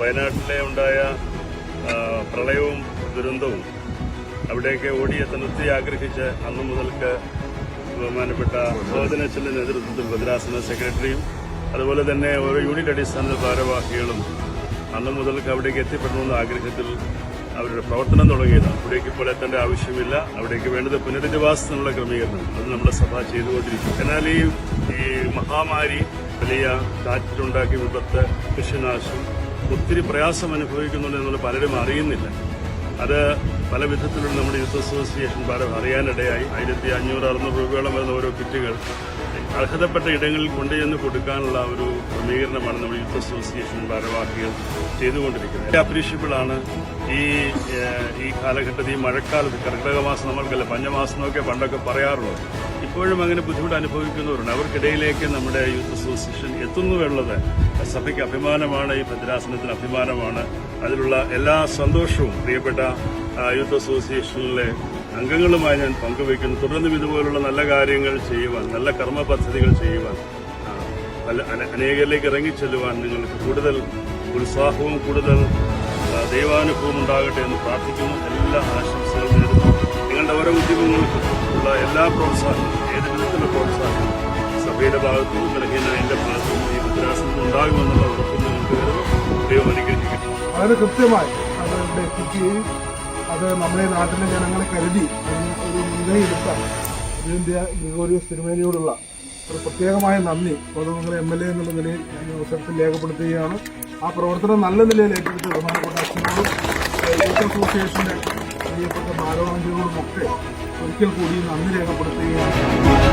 വയനാട്ടിലെ ഉണ്ടായ പ്രളയവും ദുരന്തവും അവിടേക്ക് ഓടിയെത്ത നിർത്തി ആഗ്രഹിച്ച് അന്ന് മുതൽക്ക് ബഹുമാനപ്പെട്ട ബോധനച്ചന്റെ നേതൃത്വത്തിൽ ഭദ്രാസന സെക്രട്ടറിയും അതുപോലെ തന്നെ ഓരോ യൂണിറ്റ് അടിസ്ഥാനത്തിൽ ഭാരവാഹികളും അന്ന് മുതൽക്ക് അവിടേക്ക് എത്തിപ്പെടണമെന്ന ആഗ്രഹത്തിൽ അവരുടെ പ്രവർത്തനം തുടങ്ങിയതാണ്. അവിടേക്ക് ഇപ്പോൾ എത്തേണ്ട ആവശ്യമില്ല. അവിടേക്ക് വേണ്ടത് പുനരധിവാസത്തിനുള്ള ക്രമീകരണം. അത് നമ്മുടെ സഭ ചെയ്തുകൊണ്ടിരിക്കും എന്നാൽ ഈ മഹാമാരി വലിയ കാറ്റുണ്ടാക്കിയ വിപത്ത് കൃഷിനാശം ഒത്തിരി പ്രയാസം അനുഭവിക്കുന്നുണ്ട് എന്നുള്ള പലരും അറിയുന്നില്ല. അത് പല വിധത്തിലുള്ള നമ്മുടെ യൂത്ത് അസോസിയേഷൻ പലരും അറിയാനിടയായി. ആയിരത്തി അഞ്ഞൂറ് അറുന്നൂറ് രൂപയോളം വരുന്ന ഓരോ കിറ്റുകൾ അർഹതപ്പെട്ട ഇടങ്ങളിൽ കൊണ്ടുചെന്ന് കൊടുക്കാനുള്ള ഒരു ക്രമീകരണമാണ് നമ്മുടെ യൂത്ത് അസോസിയേഷൻ ഭാരവാഹികൾ ചെയ്തുകൊണ്ടിരിക്കുന്നത്. അപ്രീഷ്യബിൾ ആണ്. ഈ ഈ കാലഘട്ടത്തിൽ ഈ മഴക്കാലത്ത് കർക്കിടക മാസം നമ്മൾക്കല്ല പഞ്ഞമാസം പണ്ടൊക്കെ പറയാറുള്ളത് ഇപ്പോഴും അങ്ങനെ ബുദ്ധിമുട്ട് അനുഭവിക്കുന്നവരുണ്ട്. അവർക്കിടയിലേക്ക് നമ്മുടെ യൂത്ത് അസോസിയേഷൻ എത്തുന്നു സഭയ്ക്ക് അഭിമാനമാണ്. ഈ ഭദ്രാസനത്തിന് അഭിമാനമാണ്. അതിലുള്ള എല്ലാ സന്തോഷവും പ്രിയപ്പെട്ട യൂത്ത് അസോസിയേഷനിലെ അംഗങ്ങളുമായി ഞാൻ പങ്കുവയ്ക്കുന്നു. തുടർന്നും ഇതുപോലുള്ള നല്ല കാര്യങ്ങൾ ചെയ്യുവാൻ നല്ല കർമ്മ പദ്ധതികൾ ചെയ്യുവാൻ അനേകരിലേക്ക് ഇറങ്ങിച്ചെല്ലുവാൻ നിങ്ങൾക്ക് കൂടുതൽ ഉത്സാഹവും കൂടുതൽ ദൈവാനുഭവം ഉണ്ടാകട്ടെ എന്ന് പ്രാർത്ഥിക്കുന്നു. എല്ലാ ആശംസകളും നേരുന്നു. നിങ്ങളുടെ ഓരോ ഉദ്യമങ്ങൾക്കും ഉള്ള എല്ലാ പ്രോത്സാഹനവും ഏത് വിധത്തിലുള്ള പ്രോത്സാഹനം സഭയുടെ ഭാഗത്തുനിന്നും നൽകിയ എന്റെ ഭാഗത്തുനിന്നും ഈ ഭദ്രാസനത്തിൽ ഉണ്ടാകുമെന്നുള്ള ഉറപ്പ് നിങ്ങൾക്ക് ദൈവം അനുഗ്രഹിക്കട്ടെ. വളരെ കൃത്യമായി അവരുടെ അത് നമ്മുടെ നാട്ടിലെ ജനങ്ങളെ കരുതി അതിന് ഒരു മുൻകൈയെടുത്ത ഇതിന്റെ ഗ്രിഗോറിയോസ് തിരുമേനിയോടുള്ള ഒരു പ്രത്യേകമായ നന്ദി. കോതമംഗലം എം എൽ എ എന്നുള്ള നിലയിൽ ഞാൻ ഈ അവസരത്തിൽ രേഖപ്പെടുത്തുകയാണ്. ആ പ്രവർത്തനം നല്ല നിലയിൽ ഏറ്റെടുത്ത ബഹുമാനപ്പെട്ട അച്ഛനോടും യൂത്ത് അസോസിയേഷന്റെ പ്രിയപ്പെട്ട ഭാരവാഹികളോടും ഒക്കെ ഒരിക്കൽ കൂടി നന്ദി രേഖപ്പെടുത്തുകയാണ്.